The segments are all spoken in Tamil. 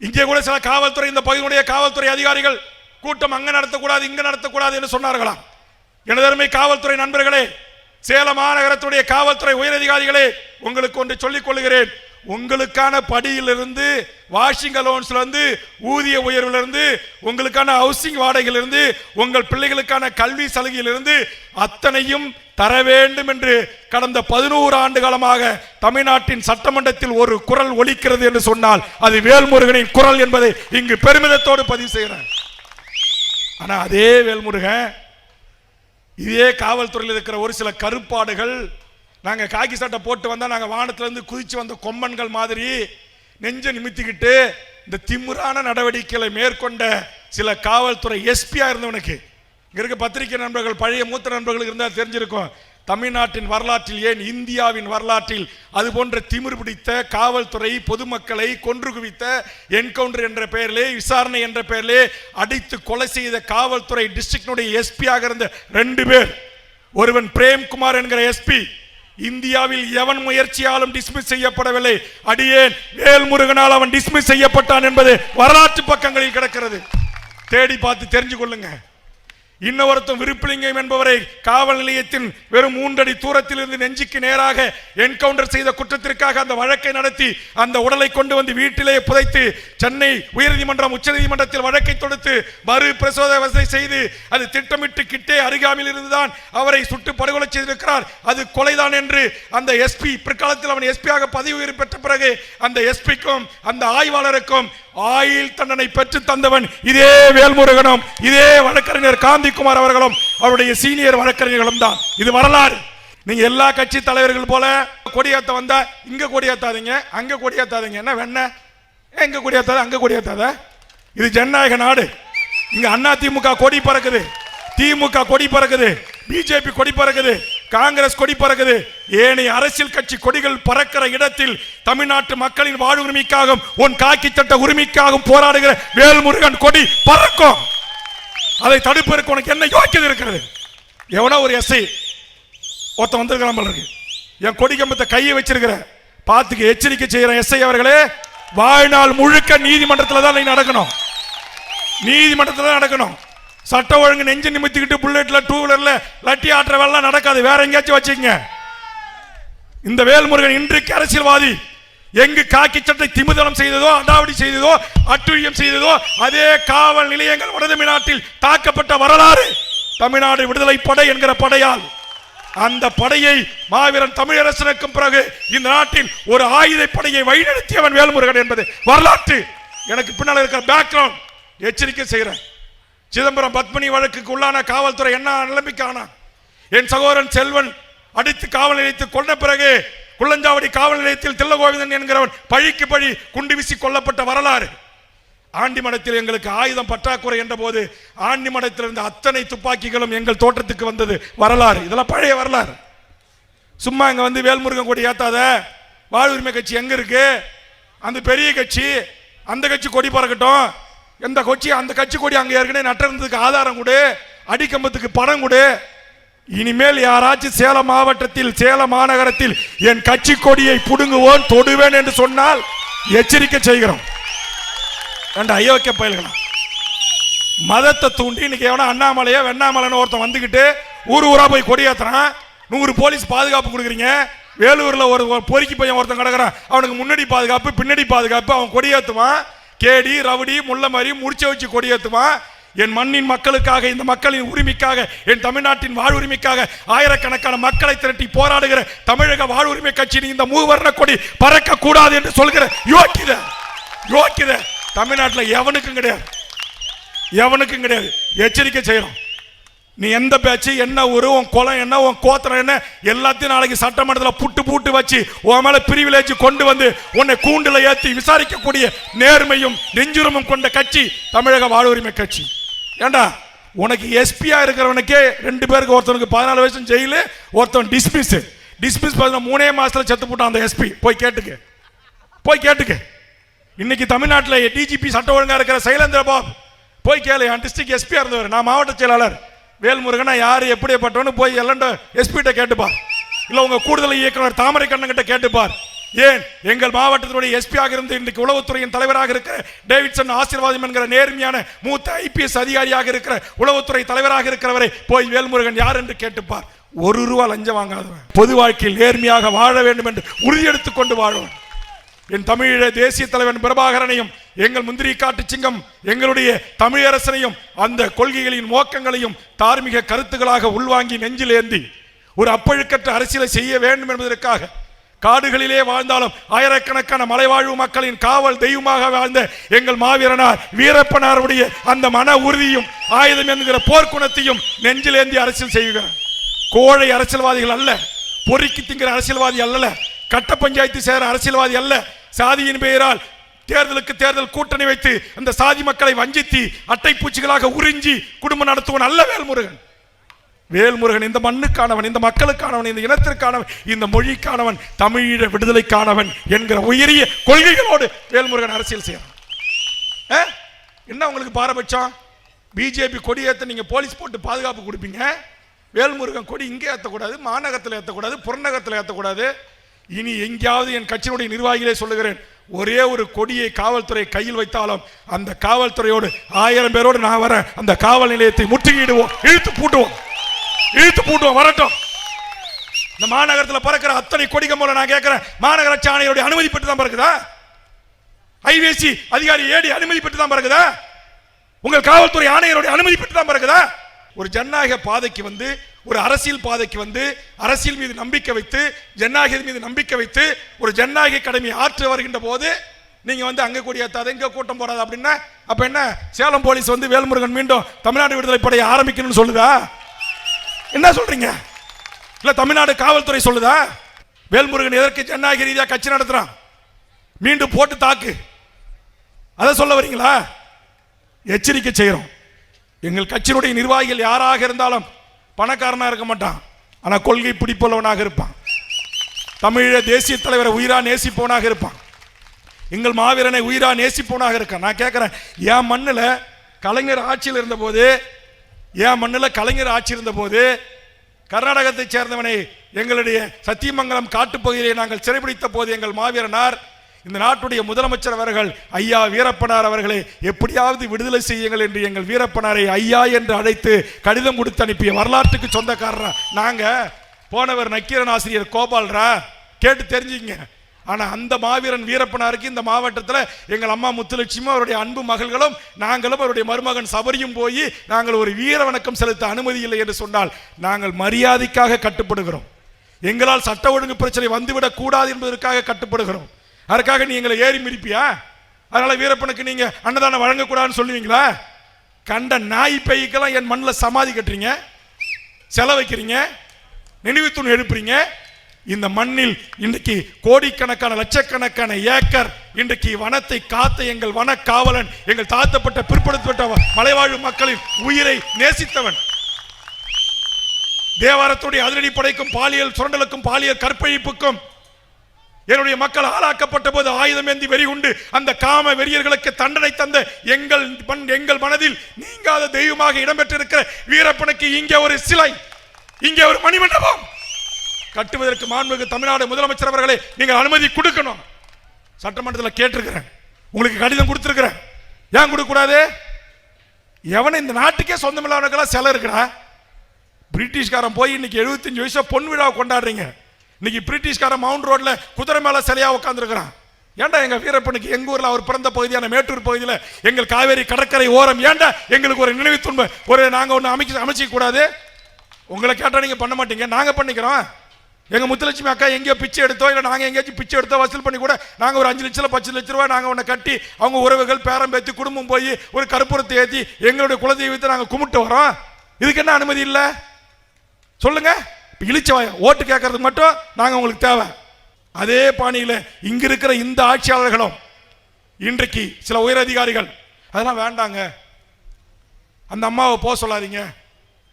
இங்கே கூட சில காவல்துறை இந்த பகுதியுடைய காவல்துறை அதிகாரிகள் கூட்டம் அங்கே நடத்தக்கூடாது இங்கே நடத்தக்கூடாது என்று சொன்னார்களாம். எனதருமை காவல்துறை நண்பர்களே சேலம் மாநகரத்துடைய காவல்துறை உயரதிகாரிகளே உங்களுக்கு ஒன்று சொல்லிக் கொள்கிறேன் உங்களுக்கான படியிலிருந்து வாஷிங் அலோன்ஸ்லேருந்து ஊதிய உயர்விலிருந்து உங்களுக்கான ஹவுசிங் வாடகையிலிருந்து உங்கள் பிள்ளைகளுக்கான கல்வி சலுகையிலிருந்து அத்தனையும் தர வேண்டும் என்று கடந்த பதினோரு ஆண்டு காலமாக தமிழ்நாட்டின் சட்டமன்றத்தில் ஒரு குரல் ஒலிக்கிறது என்று சொன்னால் அது வேல்முருகனின் குரல் என்பதை இங்கு பெருமிதத்தோடு பதிவு செய்கிறேன். ஆனால் அதே வேல்முருகன் இதே காவல்துறையில் இருக்கிற ஒரு சில கருப்பாடுகள் நாங்கள் காக்கி சட்டை போட்டு வந்தால் நாங்கள் வானத்துலேருந்து குதித்து வந்த கொம்பன்கள் மாதிரி நெஞ்ச நிமித்திக்கிட்டு இந்த திமுறான நடவடிக்கைகளை மேற்கொண்ட சில காவல்துறை எஸ்பியாக இருந்தவனுக்கு. இங்கே இருக்க பத்திரிகை நண்பர்கள் பழைய மூத்த நண்பர்களுக்கு இருந்தால் தெரிஞ்சிருக்கும். தமிழ்நாட்டின் வரலாற்றில் ஏன் இந்தியாவின் வரலாற்றில் அது போன்ற திமிர் பிடித்த காவல்துறை பொதுமக்களை கொன்று குவித்த என்கவுண்டர் என்ற பெயரிலே விசாரணை என்ற பெயரிலே அடித்து கொலை செய்த காவல்துறை டிஸ்ட்ரிக்டினுடைய எஸ்பியாக இருந்த ரெண்டு பேர். ஒருவன் பிரேம்குமார் என்கிற எஸ்பி இந்தியாவில் எவன் முயற்சியாலும் டிஸ்மிஸ் செய்யப்படவில்லை? அடியேன். வேல்முருகனால் அவன் டிஸ்மிஸ் செய்யப்பட்டான் என்பது வரலாற்று பக்கங்களில் கிடக்கிறது. தேடி பார்த்து தெரிஞ்சு கொள்ளுங்க இன்னொருத்தன் விருப்பிலிங்கம் என்பவரை காவல் நிலையத்தின் வெறும் மூன்றடி தூரத்தில் இருந்து நெஞ்சுக்கு நேராக என்கவுண்டர் செய்த குற்றத்திற்காக அந்த வழக்கை நடத்தி அந்த உடலை கொண்டு வந்து வீட்டிலேயே புதைத்து சென்னை உயர்நீதிமன்றம் உச்சநீதிமன்றத்தில் வழக்கை தொடுத்து மறு பிரசோத வசதி செய்து அது திட்டமிட்டு கிட்டே அருகாமையில் இருந்துதான் அவரை சுட்டு படுகொலை செய்திருக்கிறார். அது கொலைதான் என்று அந்த எஸ்பி பிற்காலத்தில் அவன் எஸ்பியாக பதவி உயர்வு பெற்ற பிறகு அந்த எஸ்பிக்கும் அந்த ஆய்வாளருக்கும் ஆயுள் தண்டனை பெற்று தந்தவன் இதே வேல்முருகனும் இதே வழக்கறிஞர் காந்திக்குமார் அவர்களும் அவருடைய சீனியர் வழக்கறிஞர்களும் தான். இது வரலாறு. நீங்க எல்லா கட்சி தலைவர்கள் போல கொடியாத்த வந்தா இங்க கொடியேத்தாதீங்க அங்க கொடியேத்தாதீங்க. என்ன வெண்ண? எங்க கொடியேத்தாத அங்க கொடியாத்தாத? இது ஜனநாயக நாடு. இங்க அண்ணா திமுக கொடி பறக்குது. திமுக கொடி பறக்குது. பிஜேபி கொடி பறக்குது. காங்கிரஸ் கொடி பறக்குது. ஏனைய அரசியல் கட்சி கொடிகள் பறக்கிற இடத்தில் தமிழ்நாட்டு மக்களின் வாழ்வுரிமைக்காகவும் உன் காக்கி தட்ட உரிமைக்காகவும் போராடுகிற வேல்முருகன் கொடி பறக்கும். அதை தடுப்பதற்கு உனக்கு என்ன யோக்கியது இருக்கிறது? எவனோ ஒரு எஸ்ஐ ஒருத்தன் வந்திருக்கிறான் போல இருக்கு. என் கொடி கம்பத்தை கையை வச்சிருக்கிற பார்த்துக்க எச்சரிக்கை செய்யற எஸ்ஐ அவர்களே வாழ்நாள் முழுக்க நீதிமன்றத்தில் தான் நீ நடக்கணும். நீதிமன்றத்தில் தான் நடக்கணும். சட்ட ஒழுங்கு நெஞ்சு நிமித்திக்கிட்டு புல்லட்ல டூ வீலர்ல லட்டி ஆட்டுற வேலை நடக்காது. வேற எங்கேயாச்சும் வச்சுக்கங்க. இந்த வேல்முருகன் இன்றைக்கு அரசியல்வாதி. எங்கு காக்கி சட்டை திமிதனம் செய்ததோ அடாவடி செய்ததோ அட்டுழியம் செய்ததோ அதே காவல் நிலையங்கள் வடதமிழ்நாட்டில் தாக்கப்பட்ட வரலாறு தமிழ்நாடு விடுதலை படை என்கிற படையால். அந்த படையை மாவீரன் தமிழரசனுக்கும் பிறகு இந்த நாட்டில் ஒரு ஆயுத படையை வழிநடத்தியவன் வேல்முருகன் என்பது வரலாற்று. எனக்கு பின்னால் இருக்கிற பேக்ரவுண்ட் எச்சரிக்கை செய்கிறேன் சிதம்பரம் பத்மினி வழக்குக்கு உள்ளான காவல்துறை என்ன நிலைமைக்கான என் சகோதரன் செல்வன் அடித்து காவல் நிலையத்தில் கொண்ட பிறகு குள்ளஞ்சாவடி காவல் நிலையத்தில் தில்லகோவிந்தன் என்கிறவன் பழிக்கு பழி குண்டு வீசி கொல்லப்பட்ட வரலாறு. ஆண்டிமடத்தில் எங்களுக்கு ஆயுதம் பற்றாக்குறை என்ற போது ஆண்டிமடத்தில் இருந்த அத்தனை துப்பாக்கிகளும் எங்கள் தோட்டத்துக்கு வந்தது வரலாறு. இதெல்லாம் பழைய வரலாறு. சும்மா இங்கே வந்து வேல்முருகன் கொடி ஏத்தாத? வாழ்வுரிமை கட்சி எங்க இருக்கு? அந்த பெரிய கட்சி அந்த கட்சி கொடி பறக்கட்டும். எந்த கொச்சி அந்த கட்சி கொடி அங்கே ஏற்கனவே நட்டிருந்ததுக்கு ஆதாரம் கொடு அடிக்கம்பத்துக்கு பணம் கொடு. இனிமேல் யாராச்சும் சேலம் மாவட்டத்தில் சேலம் மாநகரத்தில் என் கட்சி கொடியை புடுங்குவோன் தொடுவேன் என்று சொன்னால் எச்சரிக்கை செய்கிறோம். ரெண்டு அயோக்கிய பயல்களா? மதத்தை தூண்டி இன்னைக்கு எவனா அண்ணாமலையோ வெண்ணாமலைன்னு ஒருத்தன் வந்துக்கிட்டு ஊர் ஊரா போய் கொடியேற்றுறான் நூறு போலீஸ் பாதுகாப்பு கொடுக்குறீங்க. வேலூரில் ஒரு பொறுக்கி பையன் ஒருத்தன் கிடக்கிறான். அவனுக்கு முன்னாடி பாதுகாப்பு பின்னாடி பாதுகாப்பு அவன் கொடியேற்றுவான் கேடி ரவுடி முள்ளமரி முடிச்ச வச்சு கொடியேற்றுவான் என் மண்ணின் மக்களுக்காக இந்த மக்களின் உரிமைக்காக என் தமிழ்நாட்டின் வாழ்வுரிமைக்காக ஆயிரக்கணக்கான மக்களை திரட்டி போராடுகிற தமிழக வாழ்வுரிமை கட்சியின் இந்த மூவர்ண கொடி பறக்க கூடாது என்று சொல்கிற யோக்கித யோக்கித தமிழ்நாட்டில் எவனுக்கும் கிடையாது. எவனுக்கும் கிடையாது. எச்சரிக்கை செய்யறோம் நீ எந்த பேச்சு என்ன ஊரு உன் குலம் என்ன உன் கோத்திரம் என்ன எல்லாத்தையும் நாளைக்கு சட்டமன்றத்தில் புட்டு புட்டு வச்சு உன் மேல பிரிவிலேஜ் கொண்டு வந்து உன்னை கூண்டுல ஏற்றி விசாரிக்கக்கூடிய நேர்மையும் நெஞ்சுரமும் கொண்ட கட்சி தமிழக வாழ்வுரிமை கட்சி. ஏண்டா? உனக்கு எஸ்பியா இருக்கிறவனுக்கே ரெண்டு பேருக்கு ஒருத்தனுக்கு பதினாலு வருஷம் ஜெயிலு ஒருத்தன் டிஸ்மிஸ் டிஸ்மிஸ் பண்ண மூணே மாசத்துல செத்து போட்டான் அந்த எஸ்பி. போய் கேட்டுக்க. போய் கேட்டுக்க. இன்னைக்கு தமிழ்நாட்டில் டிஜிபி சட்ட ஒழுங்காக இருக்கிற சைலேந்திர பாபு. போய் கேளு என் டிஸ்ட்ரிக்ட் எஸ்பியா இருந்தவர். நான் மாவட்ட செயலாளர். வேல்முருகனா யார் எப்படிப்பட்டவனு போய் எல்லாண்ட எஸ்பிகிட்ட கேட்டுப்பார். இல்லை உங்கள் கூடுதல் இயக்குனர் தாமரை கண்ணன் கிட்ட கேட்டுப்பார். ஏன்? எங்கள் மாவட்டத்தினுடைய எஸ்பியாக இருந்து இன்றைக்கு உளவுத்துறையின் தலைவராக இருக்கிற டேவிட்சன் ஆசீர்வாதம் என்கிற நேர்மையான மூத்த ஐபிஎஸ் அதிகாரியாக இருக்கிற உளவுத்துறை தலைவராக இருக்கிறவரை போய் வேல்முருகன் யார் என்று கேட்டுப்பார். ஒரு ரூபா லஞ்சம் வாங்காதவன். பொது வாழ்க்கையில் நேர்மையாக வாழ வேண்டும் என்று உறுதியெடுத்துக் கொண்டு வாழ்வன் என் தமிழீழ தேசிய தலைவன் பிரபாகரனையும் எங்கள் முந்திரி காட்டு சிங்கம் எங்களுடைய தமிழரசனையும் அந்த கொள்கைகளின் நோக்கங்களையும் தார்மீக கருத்துக்களாக உள்வாங்கி நெஞ்சில் ஏந்தி ஒரு அப்பழுக்கற்ற அரசியலை செய்ய வேண்டும் என்பதற்காக காடுகளிலே வாழ்ந்தாலும் ஆயிரக்கணக்கான மலைவாழ்வு மக்களின் காவல் தெய்வமாக வாழ்ந்த எங்கள் மாவீரனார் வீரப்பனாருடைய அந்த மன உறுதியும் ஆயுதம் என்கிற போர்க்குணத்தையும் நெஞ்சில் ஏந்தி அரசியல் செய்கிறார். கோழை அரசியல்வாதிகள் அல்ல பொறுக்கி திங்கிற அரசியல்வாதி அல்ல கட்ட பஞ்சாயத்து சேர அரசியல்வாதி அல்ல சாதியின் பெயரால் தேர்தலுக்கு தேர்தல் கூட்டணி வைத்து அந்த சாதி மக்களை வஞ்சித்து அட்டை பூச்சிகளாக உறிஞ்சி குடும்பம் நடத்துவன் அல்ல வேல்முருகன். வேல்முருகன் இந்த மண்ணுக்கானவன் இந்த மக்களுக்கானவன் இந்த இனத்திற்கானவன் இந்த மொழிக்கானவன் தமிழீழ விடுதலைக்கானவன் என்கிற உயரிய கொள்கைகளோடு வேல்முருகன் அரசியல் செய்யறான் ஆ? என்ன உங்களுக்கு பாரபட்சம்? பிஜேபி கொடி ஏற்ற நீங்க போலீஸ் போட்டு பாதுகாப்பு கொடுப்பீங்க. வேல்முருகன் கொடி இங்கே ஏற்றக்கூடாது மாநகரத்தில் ஏற்றக்கூடாது புறநகரத்தில் ஏற்றக்கூடாது இனி எங்கேயாவது என் கட்சியினுடைய நிர்வாகிகளே சொல்லுகிறேன் ஒரே ஒரு கொடியை காவல்துறை கையில் வைத்தாலும் அந்த காவல்துறையோடு ஆயிரம் பேரோடு நான் வரேன் அந்த காவல் நிலையத்தை முற்றுகையிடுவோம் இழுத்து பூட்டுவோம் இழுத்து பூட்டுவோம் வரட்டும். இந்த மாநகரத்தில் பறக்கிற அத்தனை கொடிகள் போல நான் கேட்கிறேன் மாநகராட்சி ஆணையருடைய அனுமதி பெற்று தான் பறக்குதா ஐவேசி அதிகாரி ஏடி அனுமதி பெற்று தான் பறக்குதா? உங்கள் காவல்துறை ஆணையருடைய அனுமதி பெற்று தான் பறக்குதா? ஒரு ஜனநாயக பாதைக்கு வந்து ஒரு அரசியல் பாதைக்கு வந்து அரசியல் மீது நம்பிக்கை வைத்து ஜனநாயக மீது நம்பிக்கை வைத்து ஒரு ஜனநாயக கடமையை ஆற்ற வருகின்ற போது நீங்கள் வந்து அங்கே கூடிய ஏத்தாது இங்க கூட்டம் போடாது அப்படின்னா அப்போ என்ன? சேலம் போலீஸ் வந்து வேல்முருகன் மீண்டும் தமிழ்நாடு விடுதலை படையை ஆரம்பிக்கணும்னு சொல்லுதா? என்ன சொல்றீங்க? இல்லை தமிழ்நாடு காவல்துறை சொல்லுதா? வேல்முருகன் எதற்கு ஜனநாயக ரீதியாக கட்சி நடத்துகிறான் மீண்டும் போட்டு தாக்கு. அதை சொல்ல வரீங்களா? எச்சரிக்கை செய்கிறோம் எங்கள் கட்சியினுடைய நிர்வாகிகள் யாராக இருந்தாலும் பணக்காரனாக இருக்க மாட்டான். ஆனால் கொள்கை பிடிப்புள்ளவனாக இருப்பான். தமிழ தேசிய தலைவரை உயிரா நேசிப்பவனாக இருப்பான். எங்கள் மாவீரனை உயிரா நேசிப்பவனாக இருக்கான். நான் கேட்குறேன் என் மண்ணில் கலைஞர் ஆட்சியில் இருந்தபோது என் மண்ணில் கலைஞர் ஆட்சி இருந்தபோது கர்நாடகத்தைச் சேர்ந்தவனை எங்களுடைய சத்தியமங்கலம் காட்டுப்பகுதியை நாங்கள் சிறைபிடித்த போது எங்கள் மாவீரனார் இந்த நாட்டுடைய முதலமைச்சர் அவர்கள் ஐயா வீரப்பனார் அவர்களை எப்படியாவது விடுதலை செய்யுங்கள் என்று எங்கள் வீரப்பனாரை ஐயா என்று அழைத்து கடிதம் கொடுத்து அனுப்பிய வரலாற்றுக்கு சொந்தக்காரரா. நாங்க போனவர் நக்கீரன் ஆசிரியர் கோபால்ரா. கேட்டு தெரிஞ்சுங்க. ஆனால் அந்த மாவீரன் வீரப்பனாருக்கு இந்த மாவட்டத்தில் எங்கள் அம்மா முத்துலட்சுமி அவருடைய அன்பு மகள்களும் நாங்களும் அவருடைய மருமகன் சபரியும் போய் நாங்கள் ஒரு வீர வணக்கம் செலுத்த அனுமதி இல்லை என்று சொன்னால் நாங்கள் மரியாதைக்காக கட்டுப்படுகிறோம். எங்களால் சட்ட ஒழுங்கு பிரச்சனை வந்துவிடக் கூடாது என்பதற்காக கட்டுப்படுகிறோம். அதற்காக நீ எங்களை ஏறி மிதிப்பியா? அதனால வீரப்பனுக்கு நீங்க அன்னதானம் வழங்கக்கூடாதுன்னு சொல்லுவீங்களா? கண்ட நாய் பைக்கெல்லாம் என் மண்ணில் சமாதி கட்டுறீங்க செல வைக்கிறீங்க நினைவு தூண் எழுப்புறீங்க இந்த மண்ணில் இன்றைக்கு கோடிக்கணக்கான லட்சக்கணக்கான ஏக்கர் இன்றைக்கு வனத்தை காத்த எங்கள் வன காவலன் எங்கள் தாழ்த்தப்பட்ட பிற்படுத்தப்பட்ட மலைவாழ் மக்களின் உயிரை நேசித்தவன். தேவாரத்துடைய அதிரடி படைக்கும் பாலியல் சுரண்டலுக்கும் பாலியல் கற்பழிப்புக்கும் என்னுடைய மக்கள் ஆளாக்கப்பட்ட போது ஆயுதம் ஏந்தி வெறி உண்டு. அந்த காம வெறியர்களுக்கு தண்டனை தந்த எங்கள் எங்கள் மனதில் நீங்காத தெய்வமாக இடம்பெற்றிருக்கிற வீரப்பனுக்கு இங்கே ஒரு சிலை இங்கே ஒரு மணிமண்டபம். கட்டுவதற்கு மாண்புமிகு தமிழ்நாடு முதலமைச்சர் அவர்களே நீங்கள் அனுமதி கொடுக்கணும். சட்டமன்றத்தில் கேட்டிருக்கிறேன். உங்களுக்கு கடிதம் கொடுத்துருக்கிறேன். ஏன் கொடுக்கக்கூடாது? எவனை இந்த நாட்டுக்கே சொந்தமில்லாதவனுக்கெல்லாம் சிலை இருக்கிறா பிரிட்டிஷ்காரன் போய் இன்னைக்கு 75 வயசா பொன் விழாவை கொண்டாடுறீங்க. இன்னைக்கு பிரிட்டிஷ்காரன் மவுண்ட் ரோட்ல குதிரை மேல சிலையா உட்காந்துருக்கிறான் ஏண்டா எங்க வீரப்பனுக்கு எங்க ஊர்ல அவர் பிறந்த பகுதியான மேட்டூர் பகுதியில் எங்கள் காவேரி கடற்கரை ஓரம் ஏன்டா எங்களுக்கு ஒரு நினைவு துன்பம் ஒரு நாங்க ஒன்று அமைச்சு அமைச்சிக்க கூடாது? உங்களை கேட்டா நீங்க பண்ண மாட்டீங்க நாங்க பண்ணிக்கிறோம். எங்க முத்துலட்சுமி அக்கா எங்கேயோ பிச்சை எடுத்தோ இல்லை நாங்க எங்கேயாச்சும் பிச்சை எடுத்தோ வசூல் பண்ணி கூட நாங்க ஒரு அஞ்சு லட்சம் பத்து லட்ச ரூபாய் நாங்க உன்னை கட்டி அவங்க உறவுகள் பேரம் பேத்தி குடும்பம் போய் ஒரு கற்பூரத்தை ஏற்றி எங்களுடைய குலதெய்வத்தை நாங்க கும்பிட்டு வரோம். இதுக்கு என்ன அனுமதி இல்லை? சொல்லுங்க. இப்ப இழிச்சவாய ஓட்டு கேட்கறதுக்கு மட்டும் நாங்கள் உங்களுக்கு தேவை. அதே பாணியில் இங்க இருக்கிற இந்த ஆட்சியாளர்களும் இன்றைக்கு சில உயரதிகாரிகள் அதெல்லாம் வேண்டாங்க. அந்த அம்மாவை போக சொல்லாதீங்க.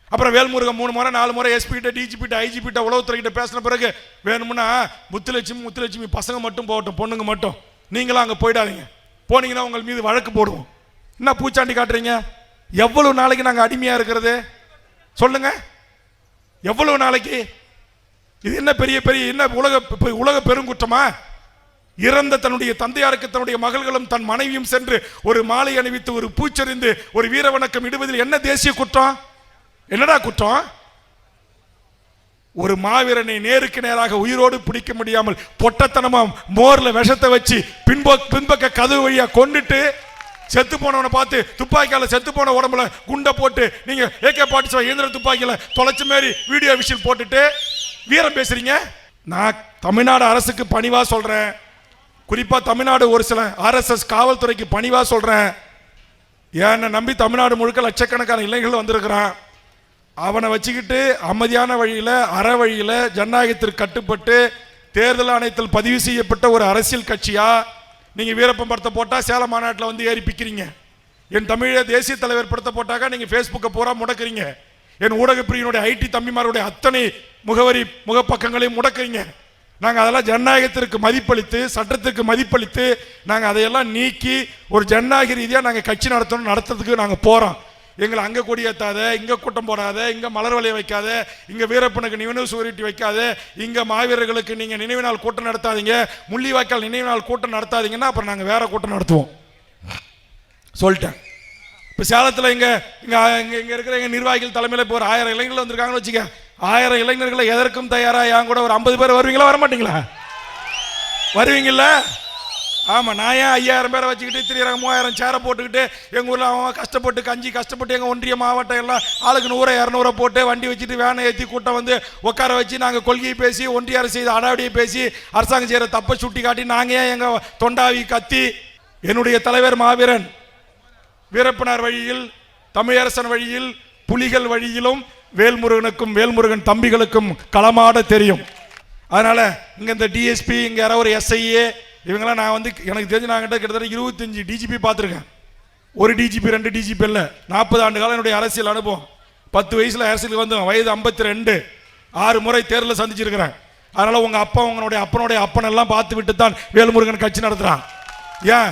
அப்புறம் வேல்முருகன் மூணு முறை நாலு முறை எஸ்பிகிட்ட கிட்ட டிஜிபி உளவுத்துறைகிட்ட பேசின பிறகு வேணும்னா முத்துலட்சுமி முத்துலட்சுமி பசங்க மட்டும் போகட்டும் பொண்ணுங்க மட்டும். நீங்களும் அங்கே போயிடாதீங்க. போனீங்கன்னா உங்கள் மீது வழக்கு போடுவோம். என்ன பூச்சாண்டி காட்டுறீங்க? எவ்வளவு நாளைக்கு நாங்கள் அடிமையாக இருக்கிறது? சொல்லுங்கள் எவ்வளவு நாளைக்கு? இது என்ன பெரிய பெரிய என்ன உலக பெ- உலக பெருங்குற்றமா? இறந்த தன்னுடைய தந்தையாருக்கு தன்னுடைய மகள்களும் தன் மனைவியும் சென்று ஒரு மாலை அணிவித்து ஒரு பூச்செறிந்து ஒரு வீரவணக்கம் இடுவதில் என்ன தேசிய குற்றம்? என்னடா குற்றம்? ஒரு மாவீரனை நேருக்கு நேராக உயிரோடு பிடிக்க முடியாமல் பொட்டத்தனமா மோர்ல விஷத்தை வச்சு பின்போ பின்பக்க கதவு வழியா கொண்டுட்டு செத்து போனவனை பார்த்து துப்பாக்கியால் செத்து போன உடம்புல குண்டை போட்டு நீங்கள் ஏகே பாட்டு இயந்திர துப்பாக்கியில் தொலைச்ச மாரி வீடியோ விஷயம் போட்டுட்டு வீரம் பேசுறீங்க? நான் தமிழ்நாடு அரசுக்கு பணிவாக சொல்கிறேன் குறிப்பாக தமிழ்நாடு ஒரு சில ஆர்எஸ்எஸ் காவல்துறைக்கு பணிவாக சொல்கிறேன் என்னை நம்பி தமிழ்நாடு முழுக்க லட்சக்கணக்கான இளைஞர்கள் வந்திருக்கிறான். அவனை வச்சுக்கிட்டு அமைதியான வழியில் அற வழியில் ஜனநாயகத்திற்கு கட்டுப்பட்டு தேர்தல் ஆணையத்தில் பதிவு செய்யப்பட்ட ஒரு அரசியல் கட்சியாக நீங்கள் வீரப்பன் படத்தை போட்டால் சேலம் மாநாட்டில் வந்து ஏறி பிக்கிறீங்க. என் தமிழ தேசிய தலைவர் படத்தை போட்டாக்கா நீங்கள் ஃபேஸ்புக்கை பூரா முடக்குறீங்க. என் ஊடக பிரிவினுடைய ஐடி தம்பிமாருடைய அத்தனை முகவரி முகப்பக்கங்களையும் முடக்கிறீங்க. நாங்கள் அதெல்லாம் ஜனநாயகத்திற்கு மதிப்பளித்து சட்டத்திற்கு மதிப்பளித்து நாங்கள் அதையெல்லாம் நீக்கி ஒரு ஜனநாயக ரீதியாக நாங்கள் கட்சி நடத்தணும் நடத்துறதுக்கு நாங்கள் போகிறோம் எங்களை அங்கே கொடியேற்றாத இங்கே கூட்டம் போடாத இங்கே மலர் வலையை வைக்காத இங்கே வீரப்பனுக்கு நினைவு சூரிட்டி வைக்காத இங்கே மாவீரர்களுக்கு நீங்கள் நினைவு நாள் கூட்டம் நடத்தாதீங்க முள்ளிவாய்க்கால் நினைவு நாள் கூட்டம் நடத்தாதீங்கன்னா அப்புறம் நாங்கள் வேறு கூட்டம் நடத்துவோம். சொல்லிட்டேன். இப்போ சேலத்தில் இங்கே இங்கே இங்கே இங்கே இருக்கிற எங்கள் நிர்வாகிகள் தலைமையில் இப்போ ஒரு ஆயிரம் இளைஞர்கள் வந்திருக்காங்கன்னு வச்சுக்க ஆயிரம் இளைஞர்களை எதற்கும் தயாராக என் கூட ஒரு ஐம்பது பேர் வருவீங்களா? வர மாட்டீங்களா ஆமாம் நான் ஏன் ஐயாயிரம் பேரை வச்சுக்கிட்டு திரியிறாங்க மூவாயிரம் சேரை போட்டுக்கிட்டு எங்கள் ஊரில் அவன் கஷ்டப்பட்டு கஞ்சி கஷ்டப்பட்டு எங்கள் ஒன்றிய மாவட்டம் எல்லாம் ஆளுக்கு நூறு இரநூறு போட்டு வண்டி வச்சுட்டு வேனை ஏற்றி கூட்டம் வந்து உட்கார வச்சு நாங்கள் கொள்கையை பேசி ஒன்றிய அரசு செய்த அடாவடியை பேசி அரசாங்கம் செய்கிற தப்பை சுட்டி காட்டி நாங்கள் ஏன் எங்கள் தொண்டாவி கத்தி? என்னுடைய தலைவர் மாவீரன் வீரப்பனார் வழியில் தமிழரசன் வழியில் புலிகள் வழியிலும் வேல்முருகனுக்கும் வேல்முருகன் தம்பிகளுக்கும் களமாட தெரியும். அதனால் இங்கே இந்த டிஎஸ்பி இங்கே யாராவது ஒரு எஸ்ஐஏ இவங்கெல்லாம் நான் வந்து எனக்கு தெரிஞ்சு நான் கிட்ட கிட்டத்தட்ட இருபத்தஞ்சு டிஜிபி பார்த்துருக்கேன். ஒரு டிஜிபி ரெண்டு டிஜிபி இல்லை. நாற்பது ஆண்டு காலம் என்னுடைய அரசியல் அனுபவம். பத்து வயசில் அரசியலுக்கு வந்து வயது ஐம்பத்தி ரெண்டு ஆறு முறை தேர்தலில் சந்திச்சிருக்கிறேன். அதனால் உங்கள் அப்பா உங்களுடைய அப்பனுடைய அப்பன் எல்லாம் பார்த்து விட்டு தான் வேல்முருகன் கட்சி நடத்துகிறான் ஏன்?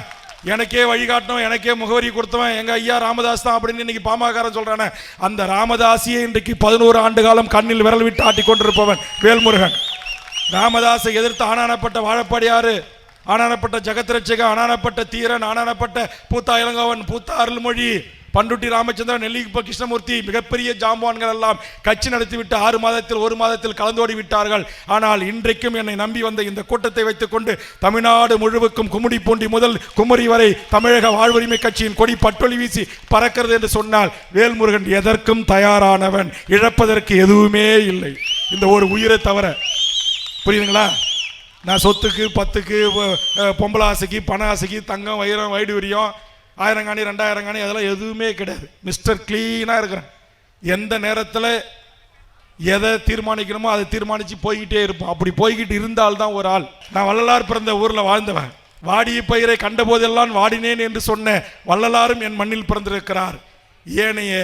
எனக்கே வழிகாட்டணும் எனக்கே முகவரி கொடுத்தவன் எங்கள் ஐயா ராமதாஸ் தான் அப்படின்னு இன்னைக்கு பாமகரன் சொல்கிறானே அந்த ராமதாசியை இன்றைக்கு பதினோரு ஆண்டு காலம் கண்ணில் விரல் விட்டு ஆட்டி கொண்டிருப்பவன் வேல்முருகன். ராமதாஸை எதிர்த்து ஆனானப்பட்ட வாழப்பாடியாறு ஆனானப்பட்ட ஜெகத்ரட்சக ஆனானப்பட்ட தீரன் ஆனானப்பட்ட பூத்தா இளங்கோவன் பூத்தா அருள்மொழி பண்டுட்டி ராமச்சந்திரன் நெல்லிப்ப கிருஷ்ணமூர்த்தி மிகப்பெரிய ஜாம்பவான்கள் எல்லாம் கட்சி நடத்திவிட்டு ஆறு மாதத்தில் ஒரு மாதத்தில் கலந்தோடி விட்டார்கள். ஆனால் இன்றைக்கும் என்னை நம்பி வந்த இந்த கூட்டத்தை வைத்துக்கொண்டு தமிழ்நாடு முழுவதுக்கும் கும்மிடி பூண்டி முதல் குமரி வரை தமிழக வாழ்வுரிமை கட்சியின் கொடி பட்டொலி வீசி பறக்கிறது என்று சொன்னால் வேல்முருகன் எதற்கும் தயாரானவன் இழப்பதற்கு எதுவுமே இல்லை. இந்த ஒரு உயிரை தவிர புரியுதுங்களா? நான் சொத்துக்கு பத்துக்கு பொம்பளை ஆசைக்கு பண ஆசைக்கு தங்கம் வைரம் வைடூரியம் ஆயிரங்காணி ரெண்டாயிரங்காணி அதெல்லாம் எதுவுமே கிடையாது. மிஸ்டர் க்ளீனாக இருக்கிறேன். எந்த நேரத்தில் எதை தீர்மானிக்கணுமோ அதை தீர்மானித்து போய்கிட்டே இருப்போம். அப்படி போய்கிட்டு இருந்தால்தான் ஒரு ஆள். நான் வள்ளலார் பிறந்த ஊரில் வாழ்ந்தவன். வாடிய பயிரை கண்டபோதெல்லாம் வாடினேன் என்று சொன்ன வள்ளலாரும் என் மண்ணில் பிறந்திருக்கிறார். ஏனைய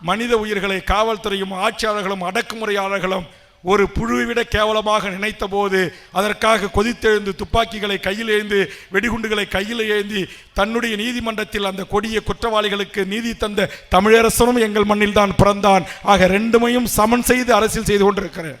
மனித உயிர்களை காவல்துறையும் ஆட்சியாளர்களும் அடக்குமுறையாளர்களும் ஒரு புழுவை விட கேவலமாக நினைத்த போது அதற்காக கொதித்தெழுந்து துப்பாக்கிகளை கையில் ஏந்தி வெடிகுண்டுகளை கையில் ஏந்தி தன்னுடைய நீதிமன்றத்தில் அந்த கொடிய குற்றவாளிகளுக்கு நீதி தந்த தமிழரசனும் எங்கள் மண்ணில் தான் பிறந்தான். ஆக ரெண்டுமையும் சமன் செய்து அரசியல் செய்து கொண்டிருக்கிறேன்.